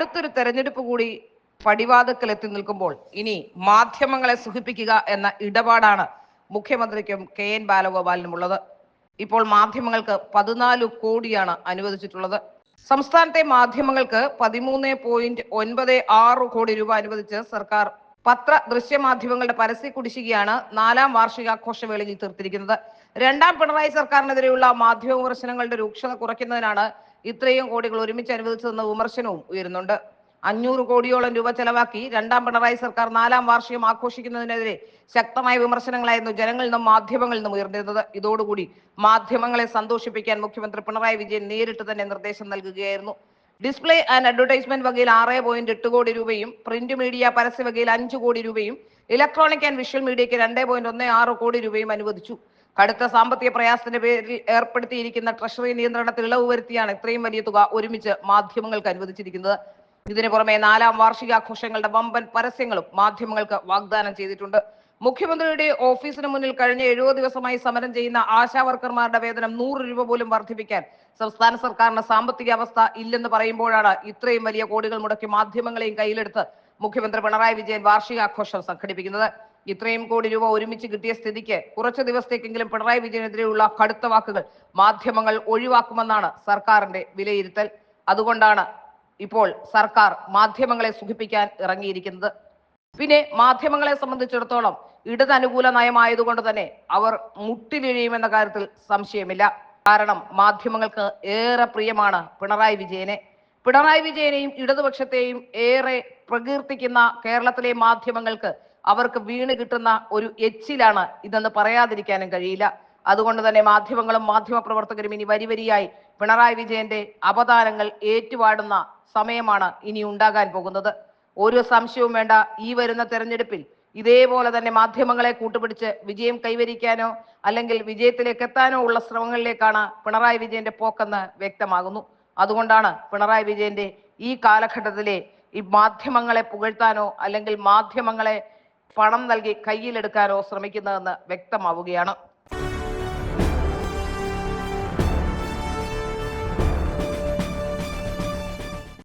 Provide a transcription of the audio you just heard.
അടുത്തൊരു തെരഞ്ഞെടുപ്പ് കൂടി പടിവാതക്കൽ എത്തി നിൽക്കുമ്പോൾ ഇനി മാധ്യമങ്ങളെ സുഖിപ്പിക്കുക എന്ന ഇടപാടാണ് മുഖ്യമന്ത്രിക്കും കെ എൻ ബാലഗോപാലിനും ഉള്ളത്. ഇപ്പോൾ മാധ്യമങ്ങൾക്ക് പതിനാല് കോടിയാണ് അനുവദിച്ചിട്ടുള്ളത്. സംസ്ഥാനത്തെ മാധ്യമങ്ങൾക്ക് പതിമൂന്ന് പോയിന്റ് ഒൻപത് ആറ് കോടി രൂപ അനുവദിച്ച് സർക്കാർ പത്ര ദൃശ്യമാധ്യമങ്ങളുടെ പരസ്യ കുടിശ്ശികയാണ് നാലാം വാർഷികാഘോഷവേളയിൽ തീർത്തിരിക്കുന്നത്. രണ്ടാം പിണറായി സർക്കാരിനെതിരെയുള്ള മാധ്യമ വിമർശനങ്ങളുടെ രൂക്ഷത കുറയ്ക്കുന്നതിനാണ് ഇത്രയും കോടികൾ ഒരുമിച്ച് അനുവദിച്ചതെന്ന വിമർശനവും ഉയരുന്നുണ്ട്. അഞ്ഞൂറ് കോടിയോളം രൂപ ചെലവാക്കി രണ്ടാം പിണറായി സർക്കാർ നാലാം വാർഷികം ആഘോഷിക്കുന്നതിനെതിരെ ശക്തമായ വിമർശനങ്ങളായിരുന്നു ജനങ്ങളിൽ നിന്നും മാധ്യമങ്ങളിൽ നിന്നും ഉയർന്നിരുന്നത്. ഇതോടുകൂടി മാധ്യമങ്ങളെ സന്തോഷിപ്പിക്കാൻ മുഖ്യമന്ത്രി പിണറായി വിജയൻ നേരിട്ട് തന്നെ നിർദ്ദേശം നൽകുകയായിരുന്നു. ഡിസ്പ്ലേ ആൻഡ് അഡ്വർടൈസ്മെന്റ് വകയിൽ ആറ് പോയിന്റ് എട്ട് കോടി രൂപയും പ്രിന്റ് മീഡിയ പരസ്യ വകയിൽ അഞ്ച് കോടി രൂപയും ഇലക്ട്രോണിക് ആൻഡ് വിഷ്വൽ മീഡിയയ്ക്ക് രണ്ട് പോയിന്റ് ഒന്ന് ആറ് കോടി രൂപയും അനുവദിച്ചു. കടുത്ത സാമ്പത്തിക പ്രയാസത്തിന്റെ പേരിൽ ഏർപ്പെടുത്തിയിരിക്കുന്ന ട്രഷറി നിയന്ത്രണത്തിൽ ഇളവ് വരുത്തിയാണ് ഇത്രയും വലിയ തുക ഒരുമിച്ച് മാധ്യമങ്ങൾക്ക് അനുവദിച്ചിരിക്കുന്നത്. ഇതിനു പുറമെ നാലാം വാർഷികാഘോഷങ്ങളുടെ വമ്പൻ പരസ്യങ്ങളും മാധ്യമങ്ങൾക്ക് വാഗ്ദാനം ചെയ്തിട്ടുണ്ട്. മുഖ്യമന്ത്രിയുടെ ഓഫീസിന് മുന്നിൽ കഴിഞ്ഞ എഴുപത് ദിവസമായി സമരം ചെയ്യുന്ന ആശാവർക്കർമാരുടെ വേതനം നൂറ് രൂപ പോലും വർദ്ധിപ്പിക്കാൻ സംസ്ഥാന സർക്കാരിന് സാമ്പത്തിക അവസ്ഥ ഇല്ലെന്ന് പറയുമ്പോഴാണ് ഇത്രയും വലിയ കോടികൾ മുടക്കി മാധ്യമങ്ങളെയും കയ്യിലെടുത്ത് മുഖ്യമന്ത്രി പിണറായി വിജയൻ വാർഷികാഘോഷം സംഘടിപ്പിക്കുന്നത്. ഇത്രയും കോടി രൂപ ഒരുമിച്ച് കിട്ടിയ സ്ഥിതിക്ക് കുറച്ച് ദിവസത്തേക്കെങ്കിലും പിണറായി വിജയനെതിരെയുള്ള കടുത്ത വാക്കുകൾ മാധ്യമങ്ങൾ ഒഴിവാക്കുമെന്നാണ് സർക്കാരിന്റെ വിലയിരുത്തൽ. അതുകൊണ്ടാണ് ഇപ്പോൾ സർക്കാർ മാധ്യമങ്ങളെ സുഖിപ്പിക്കാൻ ഇറങ്ങിയിരിക്കുന്നത്. പിന്നെ മാധ്യമങ്ങളെ സംബന്ധിച്ചിടത്തോളം ഇടതനുകൂല നയമായതുകൊണ്ട് തന്നെ അവർ മുട്ടിലിഴിയുമെന്ന കാര്യത്തിൽ സംശയമില്ല. കാരണം മാധ്യമങ്ങൾക്ക് ഏറെ പ്രിയമാണ് പിണറായി വിജയനെ. പിണറായി വിജയനെയും ഇടതുപക്ഷത്തെയും ഏറെ പ്രകീർത്തിക്കുന്ന കേരളത്തിലെ മാധ്യമങ്ങൾക്ക് അവർക്ക് വീണ് കിട്ടുന്ന ഒരു എച്ചിലാണ് ഇതെന്ന് പറയാതിരിക്കാനും കഴിയില്ല. അതുകൊണ്ട് തന്നെ മാധ്യമങ്ങളും മാധ്യമപ്രവർത്തകരും ഇനി വരിവരിയായി പിണറായി വിജയന്റെ അപദാനങ്ങൾ ഏറ്റുപാടുന്ന സമയമാണ് ഇനി ഉണ്ടാകാൻ പോകുന്നത്. ഒരു സംശയവും വേണ്ട ഈ വരുന്ന തെരഞ്ഞെടുപ്പിൽ ഇതേപോലെ തന്നെ മാധ്യമങ്ങളെ കൂട്ടുപിടിച്ച് വിജയം കൈവരിക്കാനോ അല്ലെങ്കിൽ വിജയത്തിലേക്ക് എത്താനോ ഉള്ള ശ്രമങ്ങളിലേക്കാണ് പിണറായി വിജയന്റെ പോക്കെന്ന് വ്യക്തമാകുന്നു. അതുകൊണ്ടാണ് പിണറായി വിജയന്റെ ഈ കാലഘട്ടത്തിലെ ഈ മാധ്യമങ്ങളെ പുകഴ്ത്താനോ അല്ലെങ്കിൽ മാധ്യമങ്ങളെ പണം നൽകി കയ്യിലെടുക്കാനോ ശ്രമിക്കുന്നതെന്ന് വ്യക്തമാവുകയാണ്